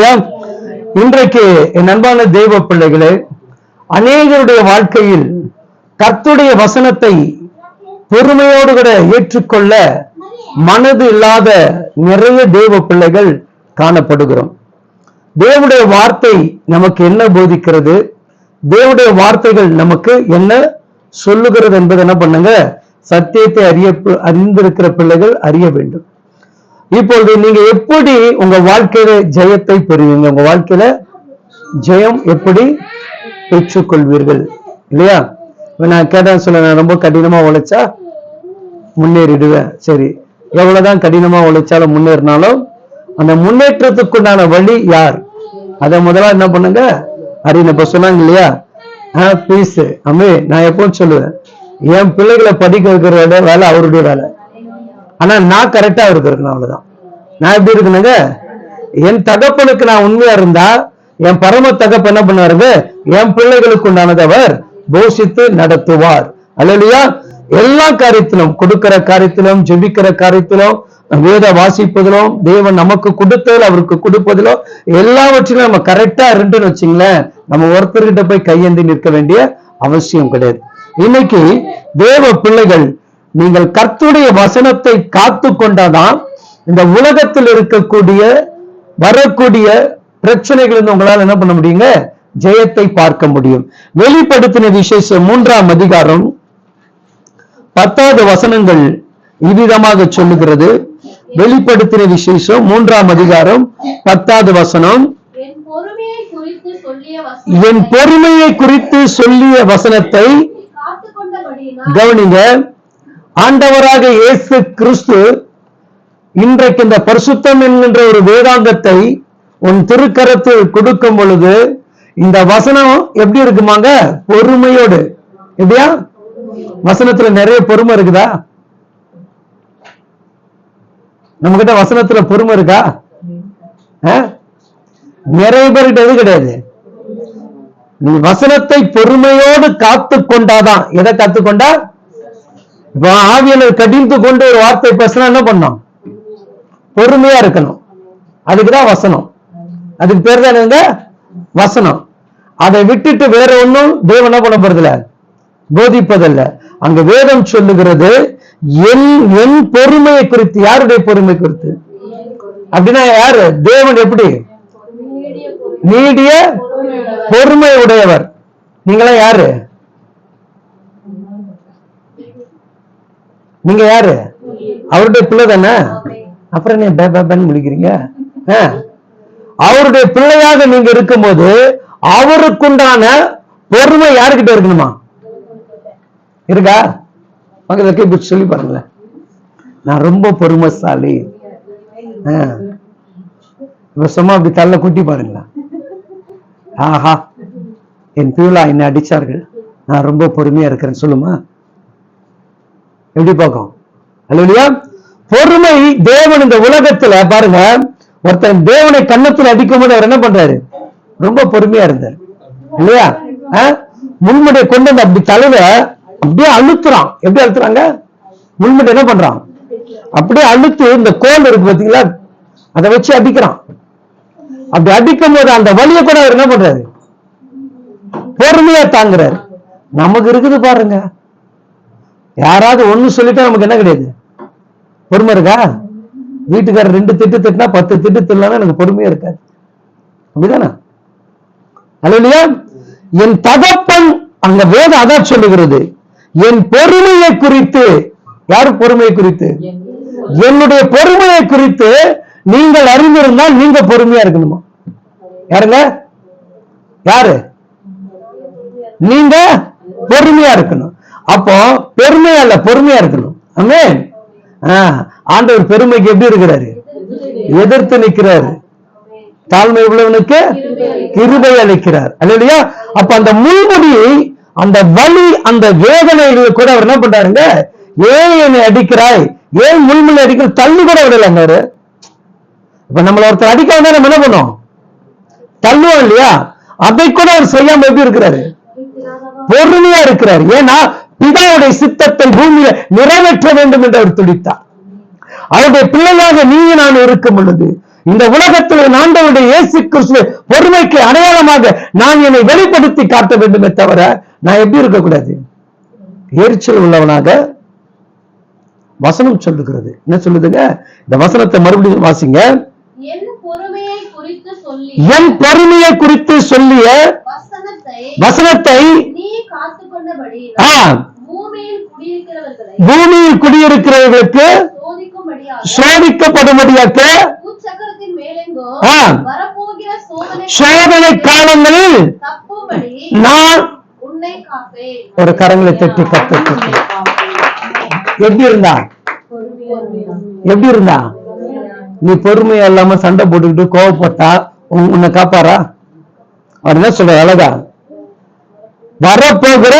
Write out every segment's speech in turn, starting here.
இல்லையா? இன்றைக்கு என் அன்பான தெய்வ பிள்ளைகளே அநேகருடைய வாழ்க்கையில் கர்த்துடைய வசனத்தை பொறுமையோடு கூட ஏற்றுக்கொள்ள மனது இல்லாத நிறைய தெய்வ பிள்ளைகள் காணப்படுகிறோம். தேவடைய வார்த்தை நமக்கு என்ன போதிக்கிறது? தேவடைய வார்த்தைகள் நமக்கு என்ன சொல்லுகிறது என்பதை என்ன பண்ணுங்க? சத்தியத்தை அறிய அறிந்திருக்கிற பிள்ளைகள் அறிய வேண்டும். இப்பொழுது நீங்க எப்படி உங்க வாழ்க்கையில ஜெயத்தை பெறுவீங்க? உங்க வாழ்க்கையில ஜெயம் எப்படி பெற்றுக்கொள்வீர்கள்? இல்லையா? நான் கேட்டேன் சொல்ல நான் ரொம்ப கடினமா உழைச்சா முன்னேறிடுவேன். சரி எவ்வளவுதான் கடினமா உழைச்சாலும் முன்னேறினாலும் அந்த முன்னேற்றத்துக்குண்டான வழி யார்? அதை முதல்ல என்ன பண்ணுங்க? அப்படின்னு இப்ப சொன்னாங்க இல்லையா? ஆஹ் ப்ளீஸ் அம்மே நான் எப்பவும் சொல்லுவேன் என் பிள்ளைகளை படிக்க வைக்கிற வேலை அவருடைய வேலை. ஆனா நான் கரெக்டா இருக்கிறேன் அவ்வளவுதான். நான் எப்படி இருக்கணுங்க? என் தகப்பனுக்கு நான் உண்மையா இருந்தா என் பரம தகப்ப என்ன பண்ணுவாருங்க? என் பிள்ளைகளுக்கு உண்டானதவர் போஷித்து நடத்துவார். அல்லையா எல்லா காரியத்திலும் கொடுக்கிற காரியத்திலும் ஜெபிக்கிற காரியத்திலும் வேத வாசிப்பதிலும் தேவன் நமக்கு கொடுத்ததில் அவருக்கு கொடுப்பதிலும் எல்லாவற்றிலும் நம்ம கரெக்டா இருந்துன்னு வச்சுங்களேன் நம்ம ஒருத்தர்கிட்ட போய் கையேந்தி நிற்க வேண்டிய அவசியம் கிடையாது. இன்னைக்கு தேவ பிள்ளைகள் நீங்கள் கர்த்தருடைய வசனத்தை காத்து கொண்டாதான் இந்த உலகத்தில் இருக்கக்கூடிய வரக்கூடிய பிரச்சனைகள் உங்களால் என்ன பண்ண முடியுங்க? ஜெயத்தை பார்க்க முடியும். வெளிப்படுத்தின விசேஷம் மூன்றாம் அதிகாரம் பத்தாவது வசனங்கள் இவ்விதமாக சொல்லுகிறது. வெளிப்படுத்தின விசேஷம் மூன்றாம் அதிகாரம் பத்தாவது வசனம். என் பொறுமையை குறித்து சொல்லிய வசனத்தை கவனிங்க. ஆண்டவராக இயேசு கிறிஸ்து இன்றைக்கு இந்த பரிசுத்தம் என்கின்ற ஒரு வேதாந்தத்தை உன் திருக்கரத்தில் கொடுக்கும் பொழுது இந்த வசனம் எப்படி இருக்குமாங்க? பொறுமையோடு. எப்படியா? வசனத்துல நிறைய பொறுமை இருக்குதா? நம்ம கிட்ட வசனத்துல பொறுமை இருக்கா? நிறைய பேர்கிட்ட எது கிடையாது. நீ வசனத்தை பொறுமையோடு காத்து கொண்டாதான் எதை காத்து கொண்டா இப்ப ஆவியனை கடிந்து கொண்டு ஒரு வார்த்தை பேசினா என்ன பண்ணோம்? பொறுமையா இருக்கணும். அதுக்குதான் வசனம். அதுக்கு பேர் தான் என்னங்க? வசனம். அதை விட்டுட்டு வேற ஒண்ணும் தேவன் என்ன பண்ண போறதில்ல? போதிப்பதில்ல. அங்க வேதம் சொல்லுகிறது என் என் பொறுமையை குறித்து. யாருடைய பொறுமை குறித்து? அப்படின்னா யாரு? தேவன் எப்படி? நீடிய பொறுமை. உடையவர் நீங்களா யாரு? நீங்க யாரு? அவருடைய பிள்ளை தானே அப்புறம் என்ன பே பே பேன்னு முடிக்கிறீங்க. அவருடைய பிள்ளையாக நீங்க இருக்கும்போது அவருக்குண்டான பொறுமை யாருக்கிட்ட இருக்கணுமா? இருக்கா? பக்கத்துல கை சொல்லி பாருங்களேன். நான் ரொம்ப பொறுமைசாலி. இப்ப சும்மா அப்படி தள்ள குட்டி பாருங்களேன். ஆஹா. என் பியூலா என்னை அடிச்சார்கள். நான் ரொம்ப பொறுமையா இருக்கிறேன்னு சொல்லுமா? எப்படி பார்க்கும்? அல்லையா பொறுமை தேவன் இந்த உலகத்துல பாருங்க ஒருத்தன் தேவனை கன்னத்தில் அடிக்கும் போது அவர் என்ன பண்றாரு? ரொம்ப பொறுமையா இருந்தார். இல்லையா? ஆ? கொண்டு வந்து அப்படி தலைவ அப்படியே அழுத்துறான். எப்படி அழுத்துறாங்க? முள்முடி என்ன பண்றான்? அப்படியே அழுத்து இந்த கோல் இருக்கு பாத்தீங்களா அதை வச்சு அடிக்கிறான். அப்படி அடிக்கும் போது அந்த வழியை கூட அவர் என்ன பண்றாரு? பொறுமையா தாங்குறாரு. நமக்கு இருக்குது பாருங்க. யாராவது ஒண்ணு சொல்லிட்டா நமக்கு என்ன கிடையாது? பொறுமை இருக்கா? வீட்டுக்காரர் ரெண்டு திட்டு திட்டினா பத்து திட்டு திட்டலாம் எனக்கு பொறுமையா இருக்காது. அப்படிதானா? அல்லையா என் தகப்பன் அங்க வேத அதான் சொல்லுகிறது. என் பொறுமையை குறித்து யார் பொறுமையை குறித்து? என்னுடைய பொறுமையை குறித்து நீங்கள் அறிந்திருந்தால் நீங்க பொறுமையா இருக்கணுமா? யாருங்க? யாரு? நீங்க பொறுமையா இருக்கணும். அப்போ பெருமையா இல்ல பொறுமையா இருக்கணும். ஆமே ஆண்டவர் பெருமைக்கு எப்படி இருக்கிறாரு? எதிர்த்து நிக்கிறாரு தாழ்மை உள்ளவனுக்கு கிருபை அளிக்கிறார். இல்லையா அப்ப அந்த முள்முடி அந்த வலி அந்த வேதனைகள் கூட அவர் என்ன பண்றாருங்க? ஏன் என்னை அடிக்கிறாய்? ஏன் முள்முடி அடிக்கிற தள்ளி கூட விடலங்க அவரு. இப்ப நம்மள ஒருத்தர் அடிக்காம நம்ம என்ன பண்ணோம் தள்ளுவோம் இல்லையா? அதை கூட அவர் செய்யாம எப்படி இருக்கிறாரு? பொறுமையா இருக்கிறார். ஏன்னா பிதாவுடைய சித்தத்தை பூமியில நிறைவேற்ற வேண்டும் என்று அவர் துடித்தார். அவருடைய பிள்ளையாக நீ நான் இருக்கும் பொழுது இந்த உலகத்தில் ஆண்டவருடைய இயேசு கிறிஸ்து பொறுமைக்கு அடையாளமாக நான் என்னை வெளிப்படுத்தி காட்ட வேண்டுமே தவிர நான் எப்படி இருக்கக்கூடாது? எரிச்சல் உள்ளவனாக வசனம் சொல்லுகிறது. என்ன சொல்லுதுங்க? இந்த வசனத்தை மறுபடியும் வாசிங்க. என் பொறுமையை குறித்து சொல்லிய வசனத்தை பூமியில் குடியிருக்கிறவர்களை பூமியில் குடியிருக்கிறவர்களுக்கு சோதிக்கப்படும்படியாக சோதனை காலங்களில் நான் ஒரு கரங்களை தட்டி கத்து எப்படி இருந்தா? எப்படி இருந்தா? நீ பொறுமையா இல்லாம சண்டை போட்டுக்கிட்டு கோவப்பட்டா உன்- உன்னை காப்பாரா அவர் என்ன சொல்ற அழகா. வரப்போகிற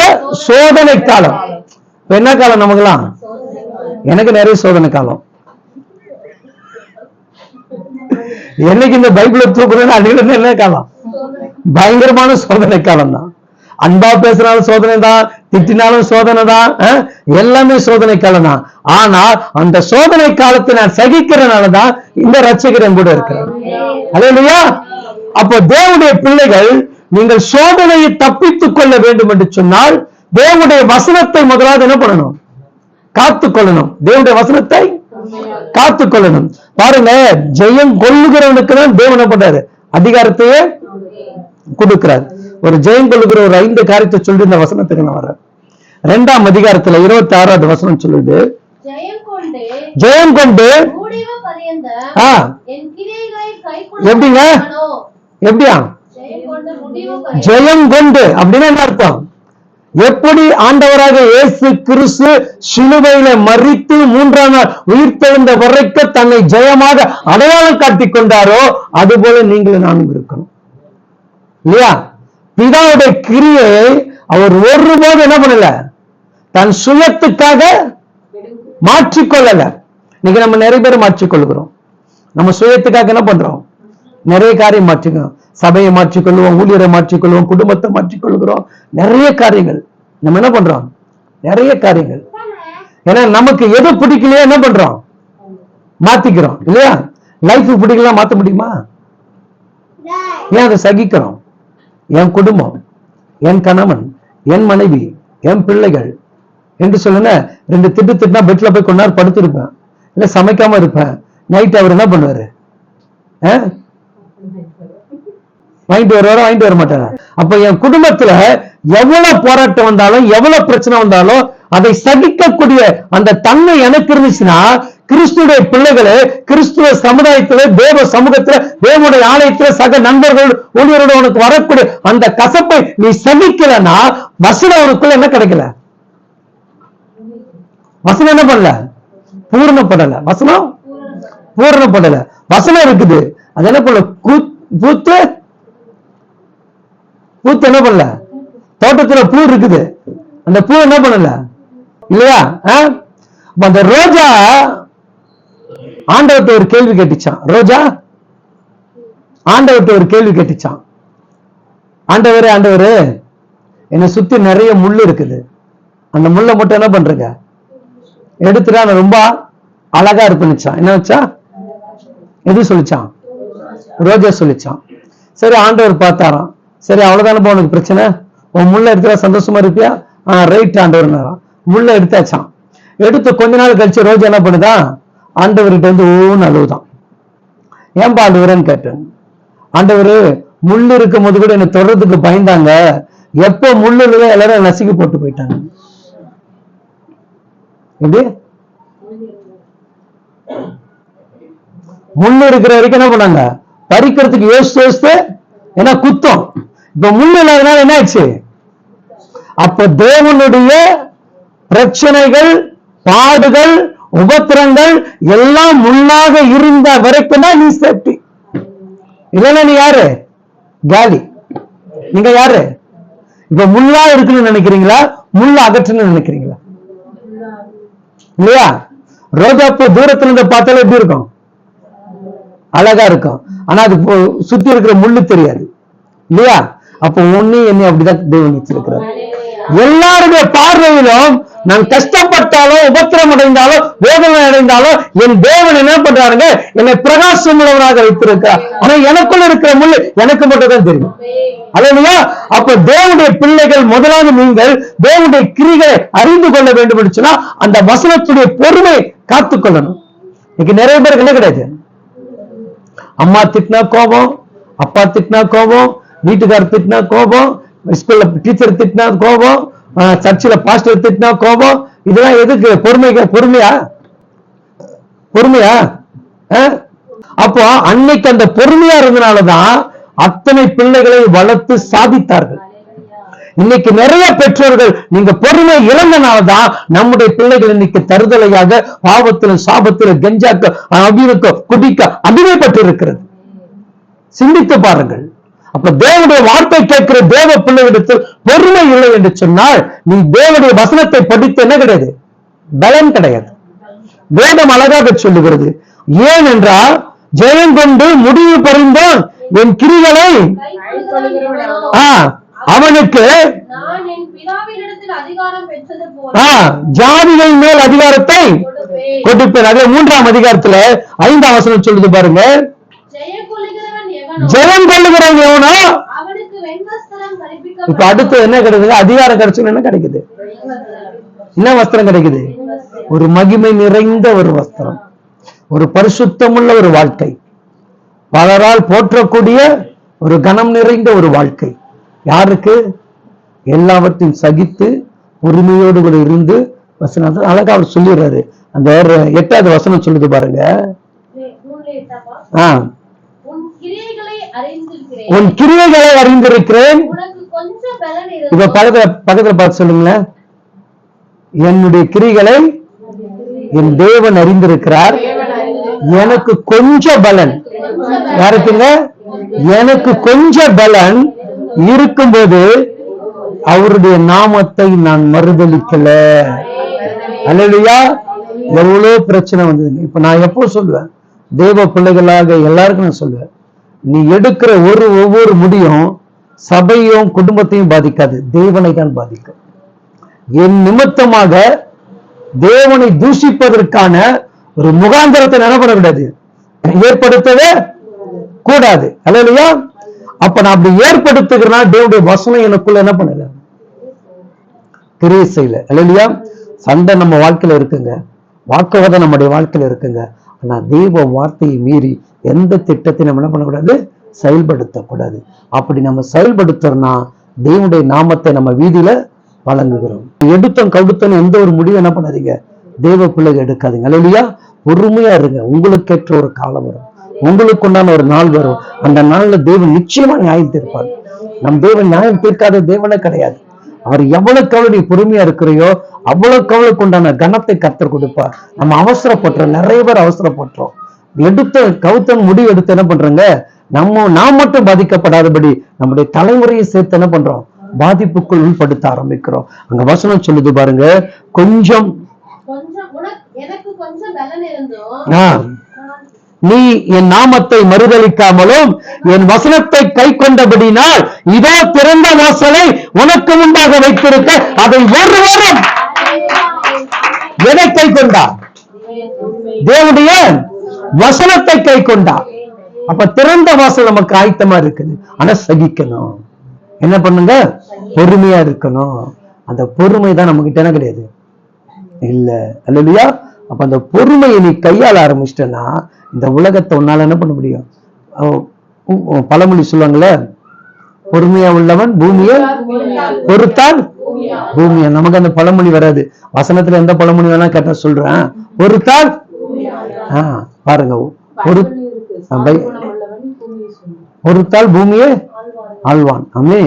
சோதனை காலம். என்ன காலம் நமக்குலாம் எனக்கு நிறைய சோதனை காலம். என்னைக்கு இந்த பைபிளை தூக்குறேன்னு அன்னைக்கு என்ன காலம்? பயங்கரமான சோதனை காலம் தான் அன்பா பேசினாலும் சோதனை தான் திட்டினாலும் சோதனை தான் எல்லாமே சோதனை காலம் தான் ஆனா அந்த சோதனை காலத்தை நான் சகிக்கிறனால தான் இந்த ரட்சகரன் கூட இருக்கிறார். இல்லையா அப்போ தேவனுடைய பிள்ளைகள் நீங்கள் சோதனையை தப்பித்துக் கொள்ள வேண்டும் என்று சொன்னால் தேவனுடைய வசனத்தை முதலாவது என்ன பண்ணணும்? காத்துக் கொள்ளணும். தேவனுடைய வசனத்தை காத்துக் கொள்ளணும். பாருங்க ஜெயம் கொள்ளுகிறவனுக்கு தான் தேவன் என்ன பண்றாரு? அதிகாரத்தையே கொடுக்கிறார். ஒரு ஜெயம் கொள்ளுகிற ஒரு ஐந்து காரியத்தை சொல்லி இந்த வசனத்துக்கு நான் வர்றேன். ரெண்டாம் அதிகாரத்துல இருபத்தி ஆறாவது வசனம் சொல்லுது. ஜெயம் கொண்டு எப்படிங்க? எப்படியா? ஜெயம் கொண்டு அப்படின்னு என்ன அர்த்தம்? எப்படி ஆண்டவராக இயேசு கிறிஸ்து சிலுவையில மறித்து மூன்றாம் நாள் உயிர்த்தெழுந்த வரைக்க தன்னை ஜெயமாக அடையாளம் காட்டிக் கொண்டாரோ அதுபோல நீங்களும் நானும் இருக்கணும். இல்லையா? பிதாவுடைய கிரியை அவர் ஒருபோது என்ன பண்ணல? தன் சுயத்துக்காக மாற்றிக்கொள்ளல. இன்னைக்கு நம்ம நிறைய பேர் மாற்றிக்கொள்கிறோம். நம்ம சுயத்துக்காக என்ன பண்றோம்? நிறைய காரியம் மாற்றிக்கிறோம். சபையை மாற்றிக்கொள்வோம் ஊழியரை மாற்றிக்கொள்வோம் குடும்பத்தை மாற்றிக்கொள்கிறோம். நிறைய காரியங்கள். நம்ம என்ன பண்றோம்? நிறைய காரியங்கள். ஏன்னா நமக்கு எது பிடிக்கலையோ என்ன பண்றோம்? மாத்திக்கிறோம். இல்லையா? லைஃப் பிடிக்கலாம் மாத்த முடியுமா? ஏன் அதை சகிக்கிறோம்? என் குடும்பம் என் கணவன் என் மனைவி என் பிள்ளைகள் என்று சொல்லுங்க ரெண்டு திட்டு திட்டினா பெட்ல போய் கொஞ்ச நேரம் படுத்திருப்பேன். இல்ல சமைக்காம இருப்பேன். நைட் அவர் என்ன பண்ணுவாரு? வாங்கிட்டு வருவாரா வாங்கிட்டு வர மாட்டாரா? அப்ப என் குடும்பத்துல எவ்வளவு போராட்டம் வந்தாலும் எவ்வளவு பிரச்சனை வந்தாலும் அதை சகிக்கக்கூடிய அந்த தன்மை எனக்கு இருந்துச்சுன்னா கிறிஸ்துடைய பிள்ளைகளே கிறிஸ்துவ சமுதாயத்துல தேவ சமூகத்துல தேவனுடைய ஆலயத்துல சக நண்பர்கள் ஊழியரோட உனக்கு வரக்கூடிய அந்த கசப்பை நீ சகிக்கலன்னா வசனம் உனக்குள்ள என்ன கிடைக்கல? வசனம் என்ன பண்ணல? பூரணப்படல. வசனம்? பூரணப்படல. வசனம் இருக்குது. அது என்ன பண்ணல? பூத்து என்ன பண்ணல? தோட்டத்துல பூ இருக்குது. அந்த பூ என்ன பண்ணல? இல்லையா? ஆ? அந்த ரோஜா ஆண்டவர்கிட்ட ஒரு கேள்வி கேட்டுச்சான் ரோஜா? ஆண்டவர்கிட்ட ஒரு கேள்வி கேட்டுச்சான் ஆண்டவரே ஆண்டவரு என்னை சுத்தி நிறைய முள்ளு இருக்குது. அந்த முள்ளை மட்டும் என்ன பண்றீங்க? எடுத்துட்டா நான் ரொம்ப அழகா இருப்பேன்னுச்சான் என்ன வச்சா எது சொல்லிச்சான்? ரோஜா சொல்லிச்சான். சரி ஆண்டவர் பார்த்தாராம். சரி அவ்வளவுதானே உனக்கு பிரச்சனை? உன் முள்ள எடுத்தா சந்தோஷமா இருப்பியா? ஆஹ் ரைட் ஆண்டவர் முள்ள எடுத்தாச்சான் எடுத்து கொஞ்ச நாள் கழிச்சு ரோஜா என்ன பண்ணுதா? ஆண்டவர்கிட்ட வந்து ஓன்னு அழுவுதான். ஏன்பா அழுவுறேன்னு கேட்டேன். ஆண்டவர் முள் இருக்கும் போது கூட என்னை தொடர்றதுக்கு பயந்தாங்க. எப்போ முள்ளு இல்லையோ எல்லாரும் நசுக்கி போட்டு போயிட்டாங்க. எப்படி? முள்ளு இருக்கிற வரைக்கும் என்ன பண்ணாங்க? பறிக்கிறதுக்கு யோசிச்சு யோசித்து ஏன்னா குத்தம். இப்ப முள்ளு இல்லாதனால என்ன ஆச்சு அப்ப தேவனுடைய பிரச்சனைகள் பாடுகள் உபத்திரங்கள் எல்லாம் முன்னாக இருந்த வரைக்கும் தான் நீ சேஃப்டி இல்லைன்னா நீ யாரு? காலி. நீங்க யாரு? இப்ப முள்ளா இருக்குன்னு நினைக்கிறீங்களா? முள்ள அகற்றணும்னு நினைக்கிறீங்களா? இல்லையா? ரோஜா பூ தூரத்துல இருந்து பார்த்தாலே எப்படி இருக்கும்? அழகா இருக்கும். ஆனா அது சுத்தி இருக்கிற முள்ளு தெரியாது. இல்லையா? அப்போ ஒண்ணு என்னை அப்படிதான் தேவன் வச்சிருக்கிறார். எல்லாருடைய பார்வையிலும் நான் கஷ்டப்பட்டாலும் உபத்திரம் அடைந்தாலோ வேதனை அடைந்தாலும் என் தேவன் என்ன பண்றாருங்க? என்னை பிரகாசம் உள்ளவராக வைத்திருக்கிறார். ஆனா எனக்குள்ள இருக்கிற முள் எனக்கு மட்டும் தான் தெரியும். அல்லையா அப்ப தேவனுடைய பிள்ளைகள் முதலாவது நீங்கள் தேவனுடைய கிரிகளை அறிந்து கொள்ள வேண்டும் என்று சொன்னா அந்த வசனத்துடைய பொறுமை காத்துக்கொள்ளணும் இன்னைக்கு நிறைய பேருக்கு என்ன கிடையாது? அம்மா திட்டினா கோபம் அப்பா திட்டினா கோபம் வீட்டுக்காரர் திட்டினா கோபம் ஸ்கூல்ல டீச்சர் திட்டினா கோபம் சர்ச்சில் பாஸ்டர் திட்டினா கோபம். இதெல்லாம் எதுக்கு? பொறுமைக்கு பொறுமையா? பொறுமையா? அப்போ அன்னைக்கு அந்த பொறுமையா இருந்தனாலதான் அத்தனை பிள்ளைகளை வளர்த்து சாதித்தார்கள். இன்னைக்கு நிறைய பெற்றோர்கள் நீங்க பொறுமை இழந்தனாலதான் நம்முடைய பிள்ளைகள் இன்னைக்கு தருதலையாக பாவத்திலும் சாபத்திலும் கெஞ்சாக்க அபினுக்க குடிக்க அடிமைப்பட்டு இருக்கிறது சிந்தித்து பாருங்கள். அப்ப தேவனுடைய வார்த்தை கேட்கிற தேவ பிள்ளைகளிடத்தில் பொறுமை இல்லை என்று சொன்னால் நீ தேவனுடைய வசனத்தை படித்து என்ன கிடையாது? பலன் கிடையாது. வேதம் அழகாக சொல்லுகிறது. ஏன் என்றால் ஜெயம் கொண்டு முடிவு பறிந்தோன். என் கிரிகளை அவனுக்கு ஜாதிகள் மேல் அதிகாரத்தை கொடுப்பேன். அதே மூன்றாம் அதிகாரத்துல ஐந்தாம் வசனம் சொல்லுது பாருங்க. ஜெயம் கொள்ளுகிறவங்க எவனோ? இப்ப அடுத்து என்ன கிடைக்குது அதிகாரம் கிடைச்சுன்னு என்ன கிடைக்குது. என்ன வஸ்திரம் கிடைக்குது? ஒரு மகிமை நிறைந்த ஒரு வஸ்திரம். ஒரு பரிசுத்தமுள்ள ஒரு வாழ்க்கை. பலரால் போற்றக்கூடிய ஒரு கனம் நிறைந்த ஒரு வாழ்க்கை. யாருக்கு? எல்லாவற்றையும் சகித்து உரிமையோடு கூட இருந்து வசனம் அழகா அவர் சொல்லிடுறாரு. அந்த எட்டாவது வசனம் சொல்லுது பாருங்க. ஆ. உன் கிரியைகளை அறிந்திருக்கிறேன். இப்ப பக்கத்துல பக்கத்துல பார்த்து சொல்லுங்களேன். என்னுடைய கிரிகளை என் தேவன் அறிந்திருக்கிறார். எனக்கு கொஞ்சம் பலன். யாருக்குங்க? எனக்கு கொஞ்சம் பலன் இருக்கும்போது அவருடைய நாமத்தை நான் மறுதலிக்கல. அல்லையா எவ்வளவு பிரச்சனை வந்ததுங்க. இப்ப நான் எப்போ சொல்லுவேன்? தேவ பிள்ளைகளாக எல்லாருக்கும் நான் சொல்லுவேன். நீ எடுக்கிற ஒரு ஒவ்வொரு முடியும் சபையும் குடும்பத்தையும் பாதிக்காது. தேவனை தான் பாதிக்கும். என் நிமித்தமாக தேவனை தூஷிப்பதற்கான ஒரு முகாந்திரத்தை என்ன பண்ணக்கூடாது ஏற்படுத்தவே கூடாது. அல்லையா அப்ப நான் அப்படி ஏற்படுத்துகிறேன்னா தேவனுடைய வசனம் எனக்குள்ள என்ன பண்ணல கிரியை செய்யல இல்லையா சண்டை நம்ம வாழ்க்கையில இருக்குங்க. வாக்குவாதம் நம்முடைய வாழ்க்கையில இருக்குங்க. ஆனா தெய்வ வார்த்தையை மீறி எந்த திட்டத்தை நம்ம என்ன பண்ணக்கூடாது? செயல்படுத்தக்கூடாது. அப்படி நம்ம செயல்படுத்துறோம்னா தேவனுடைய நாமத்தை நம்ம வீதியில வழங்குகிறோம். எடுத்தோம் கவுடுத்தோம் எந்த ஒரு முடிவு என்ன பண்ணாதீங்க? தேவ பிள்ளைகள் எடுக்காதீங்க. இல்லையா பொறுமையா இருங்க. உங்களுக்கு ஏற்ற ஒரு காலம் வரும். உங்களுக்கு உண்டான ஒரு நாள் வரும். அந்த நாள்ல தேவன் நிச்சயமா நியாயம் தீர்ப்பார். நம் தேவன் நியாயம் தீர்க்காத தேவனே கிடையாது. அவர் எவ்வளவுக்கு எவ்வளவு நீ பொறுமையா இருக்கிறையோ அவ்வளவுக்கு அவ்வளவுக்கு உண்டான கனத்தை கத்தர் கொடுப்பார். நம்ம அவசரப்பட்டுறோம். நிறைய பேர் அவசரப்பட்டுறோம். எடுத்த கவுத்தன் முடிவு எடுத்து என்ன பண்றோங்க? நம்ம நாம் மட்டும் பாதிக்கப்படாதபடி நம்முடைய தலைமுறையை சேர்த்து என்ன பண்றோம்? பாதிப்புக்குள் உள்படுத்த ஆரம்பிக்கிறோம். அங்க வசனம் சொல்லுது பாருங்க. கொஞ்சம் நீ என் நாமத்தை மறுதலிக்காமலும் என் வசனத்தை கை கொண்டபடினால் இதோ திறந்த வாசலை உனக்கு முன்பாக வைத்திருக்க அதை ஒருவரும் எதை கை கொண்டா தேவனுடைய வசனத்தை கை கொண்டா அப்ப திறந்த வாசல் நமக்கு ஆயத்தமா இருக்குது. ஆனா சகிக்கணும். என்ன பண்ணுங்க? பொறுமையா இருக்கணும். அந்த பொறுமை தான் நம்ம கிட்ட என்ன கிடையாது? இல்ல. அல்லையா அப்ப அந்த பொறுமையை நீ கையாள ஆரம்பிச்சிட்டனா இந்த உலகத்தை உன்னால என்ன பண்ண முடியும்? பழமொழி சொல்லுவாங்கல்ல பொறுமையா உள்ளவன் பூமியை பொறுத்தால் பூமியா. நமக்கு அந்த பழமொழி வராது. வசனத்துல எந்த பழமொழி வேணா கேட்டா சொல்றேன். பொறுத்தால் ஆ. பாருங்க பை- பொறுத்தால் பூமியே ஆழ்வான். ஆமே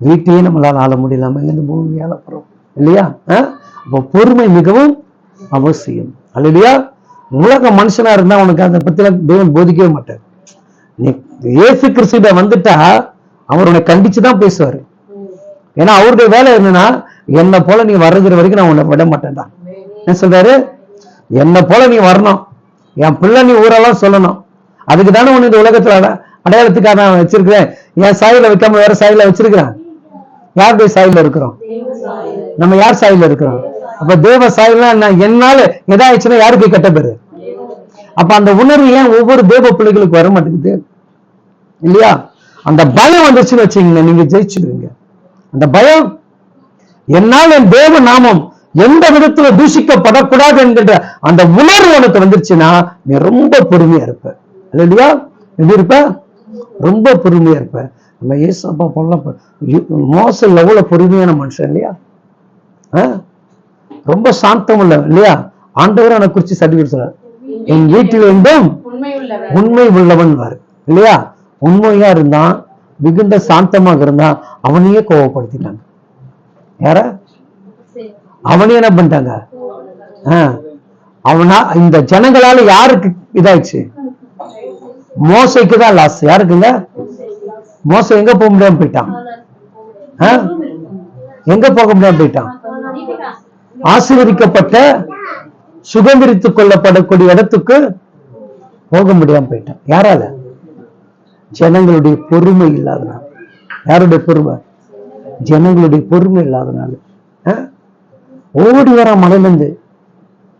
வீட்டையே நம்மளால ஆள முடியலாம இந்த பூமியை ஆளப்புறோம் இல்லையா? அப்போ பொறுமை மிகவும் அவசியம். அல்லையா? உலக மனுஷனா இருந்தா உனக்கு அதை பத்தி தேவன் போதிக்கவே மாட்டார். நீ இயேசு கிறிஸ்துட வந்துட்டா அவர் உன்னை கண்டிச்சு தான் பேசுவாரு. ஏன்னா அவருடைய வேலை என்னன்னா என்னை போல நீ வர்றதுற வரைக்கும் நான் உன்னை விட மாட்டேன்டா. என்ன சொல்றாரு? என்னை போல நீ வரணும். என் பிள்ளை நீ ஊரெல்லாம் சொல்லணும். அதுக்கு தானே உன்னை இந்த உலகத்துல அடையாளத்துக்காக நான் வச்சிருக்கிறேன். என் சாயில வைக்காம வேற சாயில வச்சிருக்கிறேன். யாருடைய சாயில இருக்கிறோம்? நம்ம யார் சாயில இருக்கிறோம்? அப்ப தேவ சாயல்னா என்ன? என்னால எதாச்சுன்னா யாருக்கு கெட்ட பேரு? அப்ப அந்த உணர்வு ஏன் ஒவ்வொரு தேவ பிள்ளைகளுக்கு வர மாட்டேங்குது? இல்லையா? அந்த பயம் வந்துச்சுன்னு வச்சுக்கீங்க நீங்க ஜெயிச்சிடுவீங்க. அந்த பயம். என்னால் என் தேவ நாமம் எந்த விதத்துல தூஷிக்கப்படக்கூடாது என்கின்ற அந்த உணர்வு உனக்கு வந்துருச்சுன்னா நீ ரொம்ப பொறுமையா இருப்ப. இல்லையா? எப்படி இருப்ப? ரொம்ப பொறுமையா இருப்ப. நம்ம ஏசப்பா போல மோசம் எவ்வளவு பொறுமையான மனுஷன் இல்லையா? ரொம்ப சாந்தம் இல்ல இல்லையா? ஆண்டவர் அவனை குறிச்சு சர்டிபிகேட் சொல்றாரு. என் வீட்டில் இருந்தும் உண்மை உள்ளவன் வாரு இல்லையா? உண்மையா இருந்தான் மிகுந்த சாந்தமாக இருந்தான் அவனையே கோவப்படுத்தினாங்க யார? அவனையும் என்ன பண்ணிட்டாங்க? அவனா இந்த ஜனங்களால யாருக்கு இதாயிடுச்சு? மோசைக்கு தான் லாஸ் யாருக்குங்க மோசம் எங்க போக முடியாம போயிட்டான்? எங்க போக முடியாம போயிட்டான்? ஆசீர்வதிக்கப்பட்ட சுதந்திரித்துக் கொள்ளப்படக்கூடிய இடத்துக்கு போக முடியாம போயிட்டான். யாரால? ஜனங்களுடைய பொறுமை இல்லாதனால. யாருடைய பொறுமை? ஜனங்களுடைய பொறுமை இல்லாதனால. ஓடி வர மலையிலிருந்து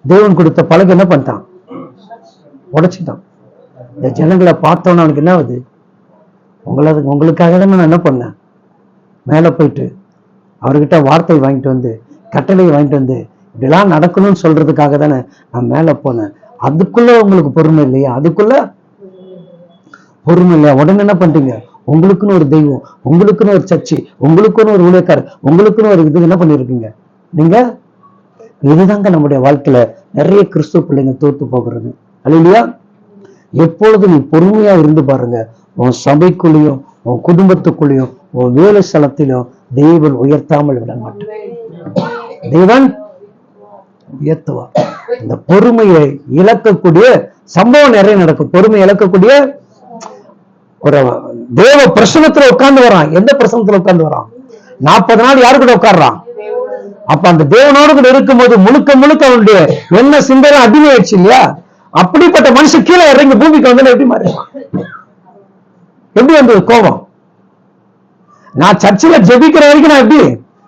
தேவன் கொடுத்த பழகு என்ன பண்ணிட்டான்? உடைச்சிட்டான். இந்த ஜனங்களை பார்த்தோன்னு அவனுக்கு என்ன ஆகுது? உங்களை உங்களுக்காக தான் நான் என்ன பண்ணேன்? மேலே போயிட்டு அவர்கிட்ட வார்த்தை வாங்கிட்டு வந்து கட்டளை வாங்கிட்டு வந்து இப்படிலாம் நடக்கணும்னு சொல்றதுக்காக தானே நான் மேலே போனேன். அதுக்குள்ள உங்களுக்கு பொறுமை இல்லையா? அதுக்குள்ள பொறுமை இல்லையா? உடனே என்ன பண்றீங்க உங்களுக்குன்னு ஒரு தெய்வம் உங்களுக்குன்னு ஒரு சர்ச்சு உங்களுக்குன்னு ஒரு ஊழியக்காரர் உங்களுக்குன்னு ஒரு இது என்ன பண்ணிருக்கீங்க நீங்க இதுதாங்க நம்முடைய வாழ்க்கையில நிறைய கிறிஸ்துவ பிள்ளைங்க தோத்து போகிறது. இல்லையா எப்பொழுது நீ பொறுமையா இருந்து பாருங்க. உன் சபைக்குள்ளேயும் உன் குடும்பத்துக்குள்ளேயும் உன் வேலை ஸ்தலத்திலும் தெய்வன் உயர்த்தாமல் விட மாட்டான் தெய்வன் உயர்த்துவா இந்த பொறுமையை இழக்கக்கூடிய சம்பவம் நிறைய நடக்கும். பொறுமை இழக்கக்கூடிய ஒரு தேவ பிரசனத்துல உட்கார்ந்து வரான். எந்த பிரசனத்துல உட்கார்ந்து வரான்? நாற்பது நாள் யாரு கூட உட்கார்றான்? அப்ப அந்த தேவனோடு கூட இருக்கும்போது முழுக்க முழுக்க அவனுடைய என்ன சிந்தனை அடிமையாச்சு இல்லையா? அப்படிப்பட்ட மனுஷன் கீழே இறங்கி பூமிக்கு வந்து எப்படி மாறி எப்படி வந்தது கோபம்? நான் சர்ச்சில் ஜெபிக்கிற வரைக்கும் நான் எப்படி?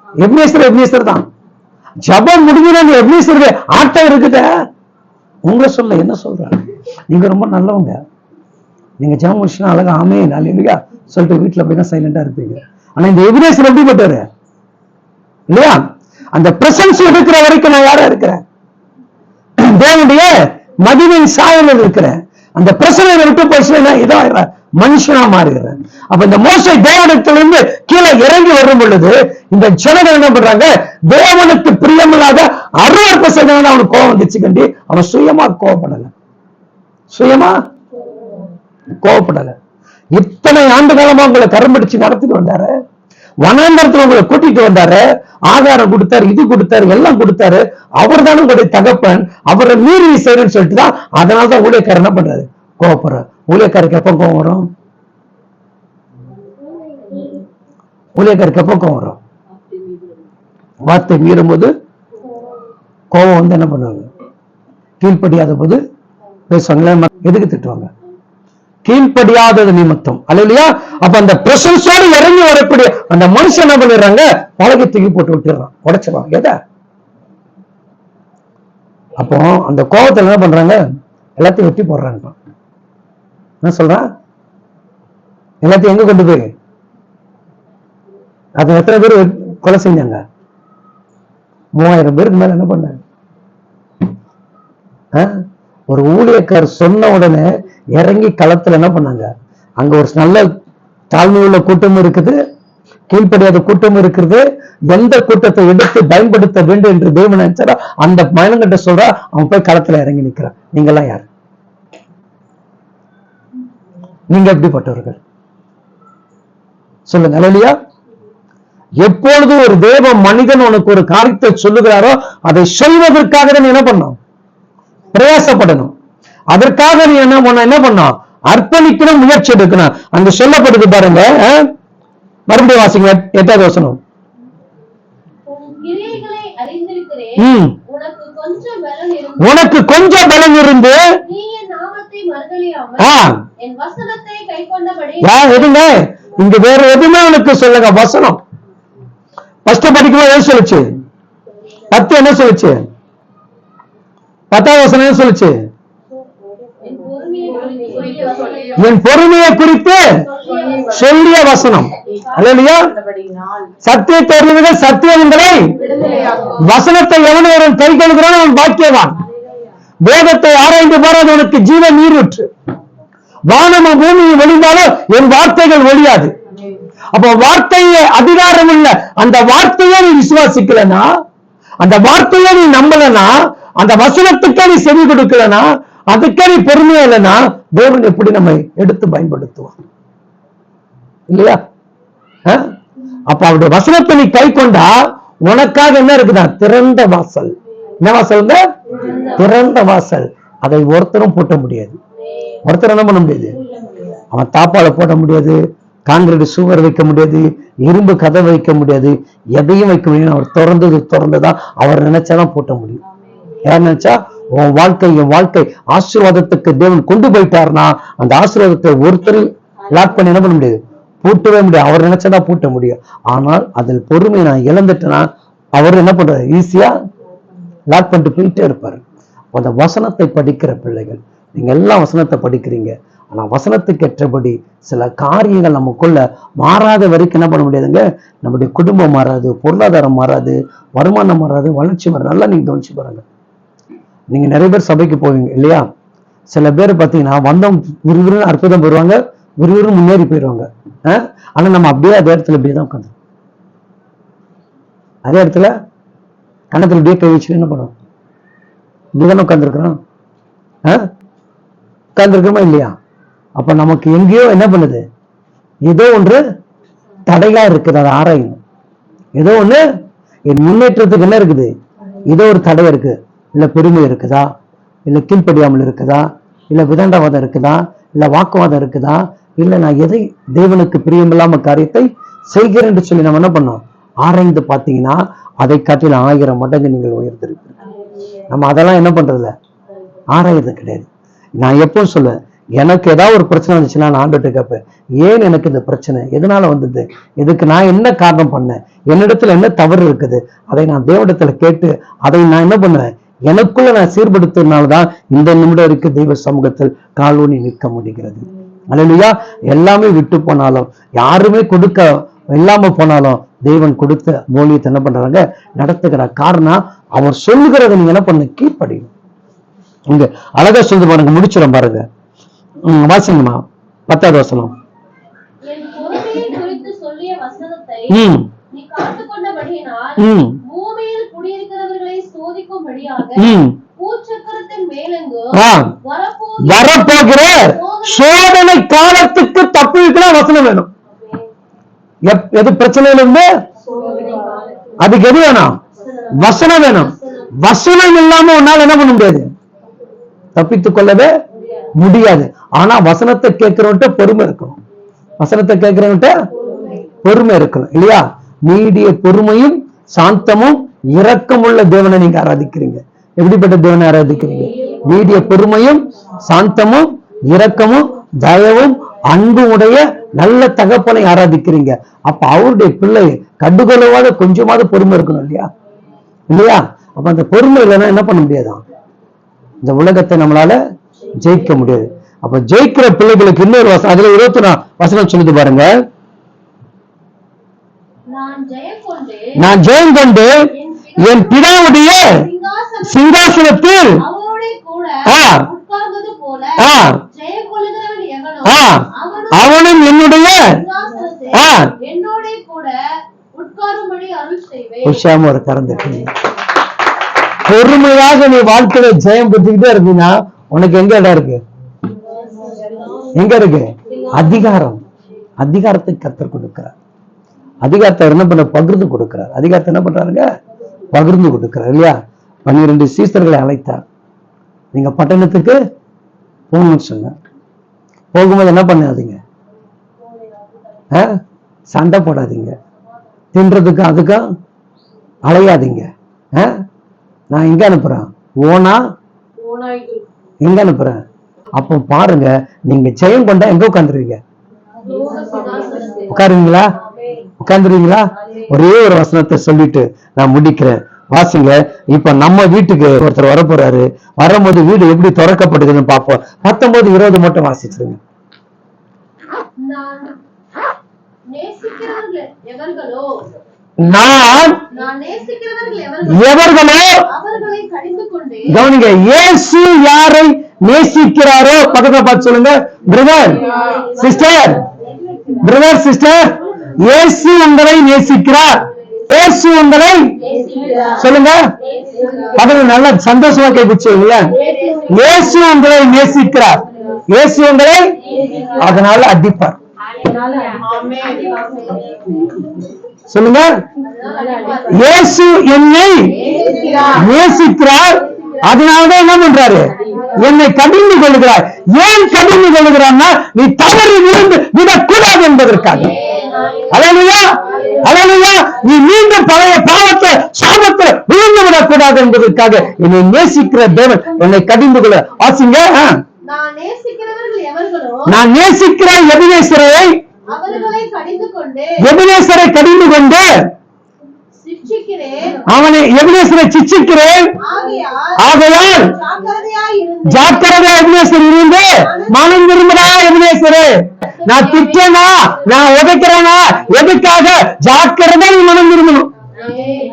எப்னேஸ்வர் எப்னேஸ்வர் தான். ஜபம் முடிஞ்சுனா நீ எப்னேஸ்வருடைய ஆட்டம் இருக்குத. உங்களை சொல்ல என்ன சொல்றாங்க நீங்க ரொம்ப நல்லவங்க. நீங்க ஜெபம் முடிச்சுனா அழகா ஆமே நாள் இல்லையா சொல்லிட்டு வீட்டுல போய் தான் சைலண்டா இருப்பீங்க. ஆனா இந்த எபினேஸ்வர் எப்படிப்பட்டாரு இல்லையா? அந்த பிரசன்ஸ் இருக்கிற வரைக்கும் நான் யாரா இருக்கிறேன்? தேவனுடைய மதிவின் சாயலில் இருக்கிறேன். அந்த பிரசனை விட்டு போச்சுன்னா இதாகிறேன் மனுஷனா மாறுகிறேன். அப்ப இந்த மோசை தேவனத்திலிருந்து கீழே இறங்கி வரும் பொழுது இந்த ஜனங்கள் என்ன பண்றாங்க? தேவனுக்கு பிரியமில்லாத அறுவர் பசங்க அவனுக்கு கோபம் வந்துச்சு கண்டி. அவன் சுயமா கோவப்படல சுயமா கோவப்படல இத்தனை ஆண்டு காலமா உங்களை கரம்பிடிச்சு நடத்திட்டு வந்தாரு. வனாந்தரத்துல உங்களை கூட்டிட்டு வந்தாரு ஆகாரம் கொடுத்தாரு இது கொடுத்தாரு எல்லாம் கொடுத்தாரு. அவர் தானே உங்களுடைய தகப்பன் அவரை மீறி செய்யணும்னு சொல்லிட்டு தான் அதனால தான் ஊழியக்காரர் என்ன பண்றாரு? கோவப்படுற ஊழியக்காரருக்கு எப்ப கோவம் வரும்? ஊழியக்காரருக்கு எப்ப கோவம் வரும்? வார்த்தை மீறும் போது கோவம் வந்து என்ன பண்ணுவாங்க? கீழ்படியாத போது பேசுவாங்களே எதுக்கு திட்டுவாங்க? கீழ்ப்படியாதது நிமித்தம். அல்லையா? அப்ப அந்த பிரசன்ஸோடு இறங்கி வரக்கூடிய அந்த மனுஷன் என்ன பண்ணிடுறாங்க? பழகி தூக்கி போட்டு விட்டுறான் உடைச்சிடறான். எதை அப்போ அந்த கோபத்தில் என்ன பண்றாங்க? எல்லாத்தையும் வெட்டி போடுறாங்க என்ன சொல்றான்? எல்லாத்தையும் எங்க கொண்டு போய்? அது எத்தனை பேர் கொலை செஞ்சாங்க? மூவாயிரம் பேருக்கு மேல என்ன பண்ணாங்க? ஒரு ஊழியக்கார் சொன்ன உடனே இறங்கி களத்துல என்ன பண்ணாங்க? அங்க ஒரு நல்ல தாழ்மை உள்ள கூட்டம் இருக்குது. கீழ்ப்படியாத கூட்டம் இருக்கிறது எந்த கூட்டத்தை எடுத்து பயன்படுத்த வேண்டும் என்று தேவன் நினைச்சாரோ அந்த மயனங்கிட்ட சொல்றா அவன் போய் களத்துல இறங்கி நிக்கிறான் நீங்கெல்லாம் யாரு? நீங்க எப்படிப்பட்டவர்கள்? சொல்லுங்க இல்லையா எப்பொழுது ஒரு தேவ மனிதன் உனக்கு ஒரு காரியத்தை சொல்லுகிறாரோ அதை சொல்வதற்காக தான் என்ன பண்ணும் பிரயாசப்படணும். அதற்காக நீ என்ன பண்ண என்ன பண்ணும் அர்ப்பணிக்கணும் முயற்சி எடுக்கணும். அங்க சொல்லப்படுது பாருங்க? மறுபடியும் வாசிங்க எட்- எட்டாவது வசனம். உனக்கு கொஞ்சம் பலம் இருந்து எதுங்க இங்க வேற எதுவுமே உனக்கு சொல்லுங்க வசனம். ஃபர்ஸ்ட் படிக்கும்போது எது சொல்லுச்சு? பத்து என்ன சொல்லுச்சு? பத்தாவது வசனம் என்ன சொல்லுச்சு? என் பொறுமையை குறித்து சொல்லிய வசனம். அல்லையா சத்தியத்தை அறிவுகள் சத்தியங்களை விடுதலையாகும். வசனத்தை எவன் ஒருவன் கை கொள்கிறான் அவன் பாக்கியவான். வேதத்தை ஆராய்ந்து பாராது உனக்கு ஜீவ நீரூற்று. வானமும் பூமியும் ஒளிந்தாலும் என் வார்த்தைகள் ஒழியாது. அப்ப வார்த்தையே அதிகாரம் உள்ள அந்த வார்த்தையை நீ விசுவாசிக்கலனா அந்த வார்த்தையை நீ நம்பலனா அந்த வசனத்துக்கே நீ செவி கொடுக்கலனா அதுக்கே நீ பொறுமையா இல்லைன்னா தேவன் எப்படி நம்மை எடுத்து பயன்படுத்துவோம் இல்லையா? அப்ப அவருடைய வசனத்தை நீ கை கொண்டா உனக்காக என்ன இருக்குதா? திறந்த வாசல். என்ன வாசல் திறந்த வாசல். அதை ஒருத்தரும் பூட்ட முடியாது. ஒருத்தர் என்ன பண்ண முடியாது? அவன் தாப்பால போட முடியாது. கான்கிரீட் சுவர் வைக்க முடியாது. இரும்பு கதை வைக்க முடியாது. எதையும் வைக்க முடியும் அவர் திறந்தது திறந்துதான் அவர் நினைச்சாதான் பூட்ட முடியும். யார் நினைச்சா? உன் வாழ்க்கை என் வாழ்க்கை ஆசீர்வாதத்துக்கு தேவன் கொண்டு போயிட்டாருன்னா அந்த ஆசீர்வாதத்தை ஒருத்தர் லாக் பண்ணி என்ன பண்ண முடியாது? பூட்டவே முடியாது. அவர் நினைச்சதா பூட்ட முடியும் ஆனால் அதில் பொறுமை நான் இழந்துட்டேன்னா அவர் என்ன பண்றாரு? ஈஸியா லாக் பண்ணிட்டு போயிட்டே இருப்பாரு. அந்த வசனத்தை படிக்கிற பிள்ளைகள் நீங்க எல்லாம் வசனத்தை படிக்கிறீங்க. ஆனா வசனத்துக்கு ஏற்றபடி சில காரியங்கள் நமக்குள்ள மாறாத வரைக்கும் என்ன பண்ண முடியாதுங்க? நம்முடைய குடும்பம் மாறாது பொருளாதாரம் மாறாது வருமானம் மாறாது வளர்ச்சி மாறாது. நல்லா நீங்க கவனிச்சு பாருங்க. நீங்க நிறைய பேர் சபைக்கு போவீங்க இல்லையா? சில பேர் பார்த்தீங்கன்னா வந்தவங்க விறுவிறுன்னு அற்புதம் பெறுவாங்க விறுவிறுன்னு முன்னேறி போயிடுவாங்க. ஆனால் நம்ம அப்படியே அதே இடத்துல அப்படியே தான் உட்காந்து அதே இடத்துல கணத்துல அப்படியே கை வச்சு என்ன பண்ணுவோம்? இப்படிதானே உட்காந்துருக்குறோம் உட்காந்துருக்கிறோமா இல்லையா? அப்ப நமக்கு எங்கேயோ என்ன பண்ணுது? ஏதோ ஒன்று தடையா இருக்குது அதை ஆராயணும். ஏதோ ஒண்ணு என் முன்னேற்றத்துக்கு என்ன இருக்குது? ஏதோ ஒரு தடை இருக்கு. இல்ல பெருமை இருக்குதா? இல்லை கீழ்ப்படியாமல் இருக்குதா? இல்ல விதண்டவாதம் இருக்குதா? இல்ல வாக்குவாதம் இருக்குதா? இல்லை நான் எதை தேவனுக்கு பிரியமில்லாம காரியத்தை செய்கிறேன் என்று சொல்லி நம்ம என்ன பண்ணோம்? ஆராய்ந்து பார்த்தீங்கன்னா அதை காட்டில் ஆயிரம் மடங்கு நீங்கள் உயர்ந்திருப்பீங்க நம்ம அதெல்லாம் என்ன பண்றதுல ஆராயது கிடையாது. நான் எப்பவும் சொல்லுவேன் எனக்கு ஏதாவது ஒரு பிரச்சனை வந்துச்சுன்னா நான் ஆண்டுட்டு கேட்பேன் ஏன் எனக்கு இந்த பிரச்சனை? எதனால வந்தது? இதுக்கு நான் என்ன காரணம் பண்ணேன்? என்னிடத்துல என்ன தவறு இருக்குது? அதை நான் தேவனிடத்துல கேட்டு அதை நான் என்ன பண்ணுவேன்? எனக்குள்ள நான் சீர்படுத்துறதுனால தான் இந்த நிமிடம் இருக்கு தெய்வ சமூகத்தில் காலூனி நிற்க முடிகிறது. அல்லையா எல்லாமே விட்டு போனாலும் யாருமே கொடுக்க இல்லாம போனாலும் தேவன் கொடுத்த மூலியத்தை என்ன பண்றாங்க? நடத்துகிற காரணம் அவர் சொல்லுகிறத நீங்க என்ன பண்ண கீழ்ப்படியும். இங்க அழகா சொல்லி பாருங்க முடிச்சிடும் பாருங்க. வாசிங்கம்மா. பத்தாவது வசனம். என் பூமியில் குடியிருக்கிறவர்களை சோதிக்கும்படியாக பூச்சக்கரத்தின் வரப்போகிற சோதனை காலத்துக்கு தப்பிக்கலாம் வசனம் வேணும். எது பிரச்சனையில இருந்து அதுக்கு எது வேணும்? வசனம். வேணும். வசனம். இல்லாம உன்னால என்ன பண்ண முடியாது? தப்பித்துக் கொள்ளவே முடியாது. ஆனா வசனத்தை கேட்கிறவன்ட்ட பொறுமை இருக்கணும். வசனத்தை கேட்கிறவன்ட்ட பொறுமை இருக்கணும். இல்லையா? நீடிய பொறுமையும் சாந்தமும் இரக்கமுள்ள தேவனை நீங்க ஆராதிக்கிறீங்க. எப்படிப்பட்ட தேவனை ஆராதிக்கிறீங்க? நீடிய பொறுமையும் சாந்தமும் இரக்கமும் தயவும் அன்பு உடைய நல்ல தகப்பனை ஆராதிக்கிறீங்க. அப்ப அவருடைய பிள்ளை கண்டுகொள்ளவாத கொஞ்சமாவது பொறுமை இருக்கணும் இல்லையா? இல்லையா? அப்ப அந்த பொறுமை இல்லைன்னா என்ன பண்ண முடியாதான் இந்த உலகத்தை நம்மளால ஜெயிக்க முடியாது. அப்ப ஜெயிக்கிற பிள்ளைகளுக்கு இன்னொரு வசனம் அதுல இருபத்தி நான் வசனம் சொல்லுது பாருங்க. நான் ஜெயம் கொண்டு என் பிதாவுடைய சிங்காசனத்தில் அவனும் என்னுடைய உஷாம ஒரு கறந்துட்டு பொறுமையாக நீ வாழ்க்கையில ஜெயம் பெற்றுக்கிட்டே இருந்தீங்கன்னா உனக்கு எங்க இடம் இருக்கு? எங்க இருக்கு? அதிகாரம். அதிகாரத்தை கத்தர் கொடுக்கிறார். அதிகாரத்தை என்ன பண்ண பகிர்ந்து கொடுக்கிறார். அதிகாரத்தை என்ன பண்றாருங்க? பகிர்ந்து கொடுக்கிறார் இல்லையா? பன்னிரண்டு சீசர்களை அழைத்தார். நீங்க பட்டணத்துக்கு போகணும்னு சொன்ன. போகும்போது என்ன பண்ணாதீங்க? சண்டை போடாதீங்க. தின்றதுக்கு அதுக்கும் அலையாதீங்க. நான் எங்க அனுப்புறேன்? ஓனா? எங்க அனுப்புறேன்? அப்போ பாருங்க நீங்க ஜெயம் கொண்டா எங்க உட்காந்துருவீங்க உட்காருவீங்களா? உட்காந்துருவீங்களா ஒரே ஒரு வசனத்தை சொல்லிட்டு நான் முடிக்கிறேன். வாசிங்க இப்ப நம்ம வீட்டுக்கு ஒருத்தர் வர போறாரு வரும்போது வீடு எப்படி திறக்கப்படுதுன்னு பார்ப்போம். பத்தொன்பது இருபது மட்டும் வாசிச்சிருங்க. நான் எவர்களோ? கவனிங்க இயேசு யாரை நேசிக்கிறாரோ? பக்கத்துல பார்த்து சொல்லுங்க. பிரதர் சிஸ்டர் பிரதர் சிஸ்டர் இயேசு உங்களை நேசிக்கிறார். இயேசு உங்களை சொல்லுங்க. பக்கத்துல நல்ல சந்தோஷமா கேட்குச்சுங்களா இயேசு உங்களை நேசிக்கிறார். இயேசு உங்களை அதனால அடிப்பார். சொல்லுங்க. இயேசு என்னை நேசிக்கிறார். அதனாலதான் என்ன பண்றாரு? என்னை கடிந்து கொள்கிறார் ஏன் கடிந்து கொள்கிறான்னா நீ தவறு விழுந்து விடக்கூடாது என்பதற்காக. அலையா அலையா நீ மீண்டும் பழைய பாவத்தை சாபத்தை விழுந்து விடக்கூடாது என்பதற்காக என்னை நேசிக்கிற தேவன் என்னை கடிந்து கொள்ள. ஆசிங்க. நான் நேசிக்கிற எபினேசரை அவர்களை கடிந்து கொண்டு எபினேசரை கடிந்து கொண்டு சிக்ஷிக்கிறேன் அவனை எபினேசரை சிச்சிக்கிறேன் ஆகையால் ஜாக்கிரதையா ஜாக்கிரதையாய் இருந்து எபினேசர் இருந்து மனம் திரும்புடா எபினேசரு? நான் திட்டேனா? நான் உதைக்கிறேனா? எதுக்காக ஜாக்கிரதை நீ மனம் திரும்பணும்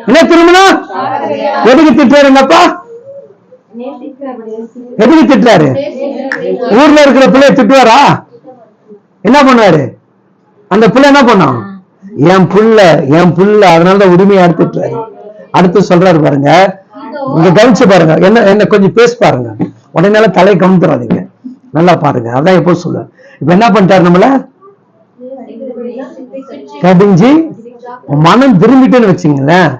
என்ன திரும்பணும் எதுக்கு திட்டுறாருங்கப்பா எதுக்கு திட்டுறாரு? ஊர்ல இருக்கிற பிள்ளைய திட்டுவாரா? என்ன பண்ணுவாரு? அந்த பிள்ளை என்ன பண்ணான் என் புள்ள என் புள்ள அதனாலதான் உரிமையா எடுத்துட்டாரு அடுத்து சொல்றாரு பாருங்க. இங்க கவனிச்சு பாருங்க. என்ன என்ன கொஞ்சம் பேச பாருங்க. உடனே தலை கவனித்துறாதீங்க நல்லா பாருங்க. அதான் எப்போ சொல்லுவேன் இப்ப என்ன பண்ணிட்டாரு நம்மள? கடிஞ்சு மனம் திரும்பிட்டேன்னு வச்சுங்களேன்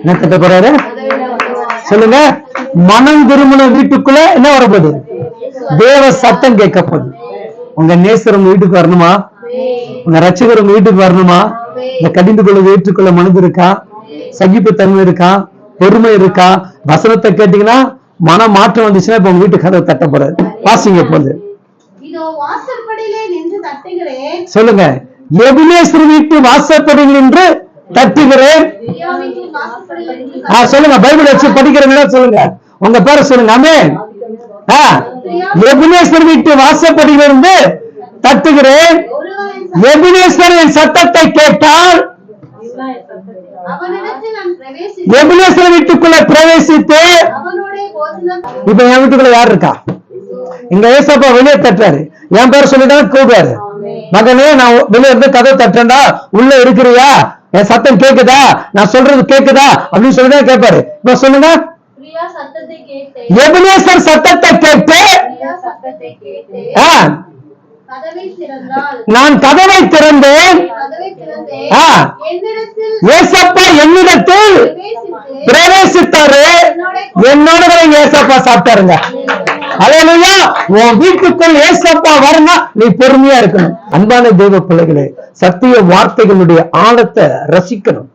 என்ன கட்ட போறாரு? சொல்லுங்க. மனம் திரும்பின வீட்டுக்குள்ள என்ன வரப்போகுது? தேவ சத்தம் கேட்க போகுது உங்க நேசர் உங்க வீட்டுக்கு வரணுமா? உங்க ரட்சகர் உங்க வீட்டுக்கு வரணுமா? இந்த கடிந்து கொள்ள ஏற்றுக்கொள்ள மனது இருக்கா சகிப்புத்தன்மை இருக்கா? பொறுமை இருக்கா? வசனத்தை கேட்டீங்கன்னா மன மாற்றம் வந்துச்சுன்னா இப்ப உங்க வீட்டு கதவை தட்டப்படாது. வாசிங்க போது தட்டுகிறேன். சொல்லுங்க. எபினேஸ்வர் வீட்டு தட்டுகிறேன். வாசற்படியிலே நின்று ஆ சொல்லுங்க. பைபிள் வச்சு படிக்கிறவங்க சொல்லுங்க. உங்க பேரை சொல்லுங்க. அமே எபினேஸ்வர் வீட்டு வாசப்படியில் இருந்து தட்டுகிறேன். ஒருவன் எபினேஸ்வர் என் சத்தத்தை கேட்டால் அவனிடத்தில் நான் பிரவேசி எபினேஸ்வர் வீட்டுக்குள்ள பிரவேசித்து இப்ப என் வீட்டுக்குள்ள யார் இருக்கா? இங்க ஏசப்பா வெளியே தட்டுறாரு. என் பேர் சொல்லிட்டா கூப்பிடுறாரு மகனே நான் வெளியே இருந்து கதை தட்டுறேன்டா. உள்ள இருக்கிறியா? என் சத்தம் கேக்குதா? நான் சொல்றது கேக்குதா? அப்படின்னு சொல்லிதான் கேட்பாரு. இப்ப சொல்லுங்க. பிரியா சத்தத்தை கேட்டு எபினேஸ்வர் சத்தத்தை கேட்டு நான் கதவை திறந்தேன். என்னிடத்தில் ஏசப்பா என்னிடத்தில் பிரவேசித்து பிரவேசித்தாரு. என்னோட ஏசப்பா சாப்பிட்டாருங்க. அலையா உன் வீட்டுக்குள் ஏசப்பா வரணும் நீ பொறுமையா இருக்கணும். அன்பான தெய்வ பிள்ளைகளே சத்திய வார்த்தைகளுடைய ஆழத்தை ரசிக்கணும்.